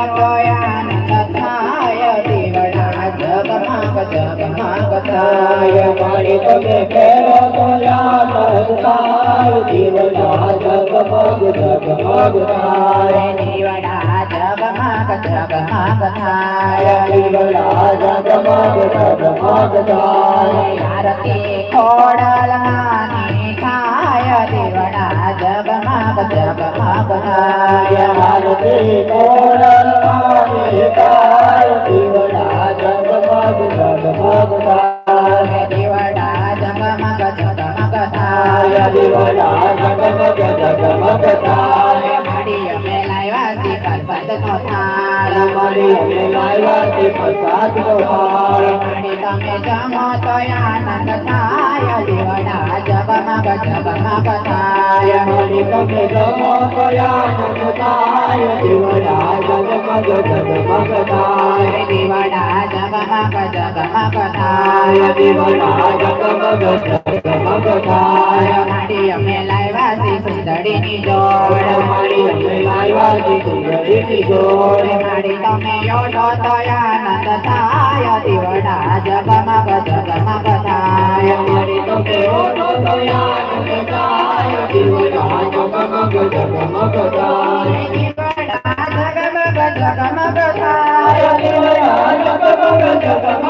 કેરો તો આનંદ થાય દેવડા જગમગ જગમગ થાય થાય મારી તમે ફેરો તો યાદ થાય દેવડા Yeah, they were not, they were not, they were not, they were not, they were not, they were not, they were not, they were મારી અમે લાવ્યાથી પ્રસાદનો હાર માડી તમે જમો તો આનંદ થાય દેવડા જગમગ જગમગ થાય મારી તમે જમો તો આનંદ થાય દેવડા જગમગ જગમગ થાય દેવડા જગમગ જગમગ થાય થાય દેવડા જગમગ જગમગ થાય માડી અમે લાવ્યા સુંદરીની જોડ, મારી અમે લાવ્યાથી સુંદરીની જોડ. મારી તમે યોડો તો આનંદ થાય દેવડા જગમગ જગમગ બધાય મારી તમે યોડો તો આનંદ થાય દેવડા જગમગ જગમગ બધાય દેવડા જગમગ જગમગ થાય દેવડા જગમગ જગમગ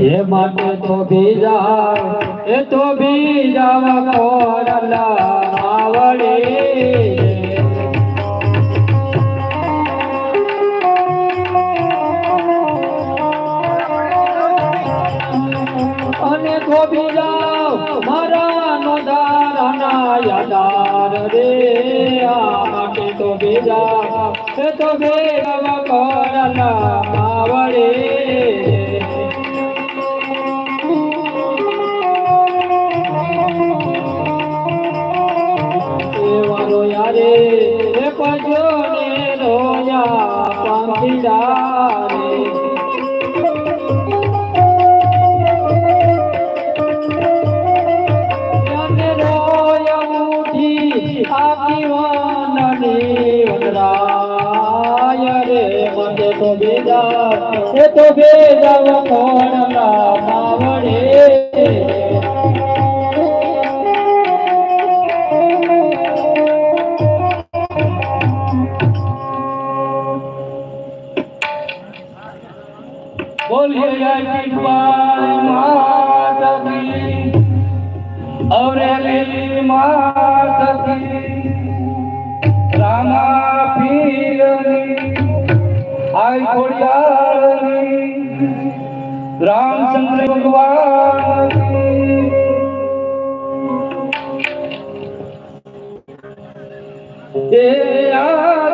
એ માટે તો બીજા, એ તો બીજા કોરલા આવડે અને તો બીજા મારા નો દારના યાદાર રે. આ માટે તો બીજા, એ તો બીજા કોરલા આવડે એ તો ભેદવ કોણ માવડે બોલીએ માતા અવરેલી મા ભાઈ ખોડિયારની રામચંદ્ર ભગવાન એ આ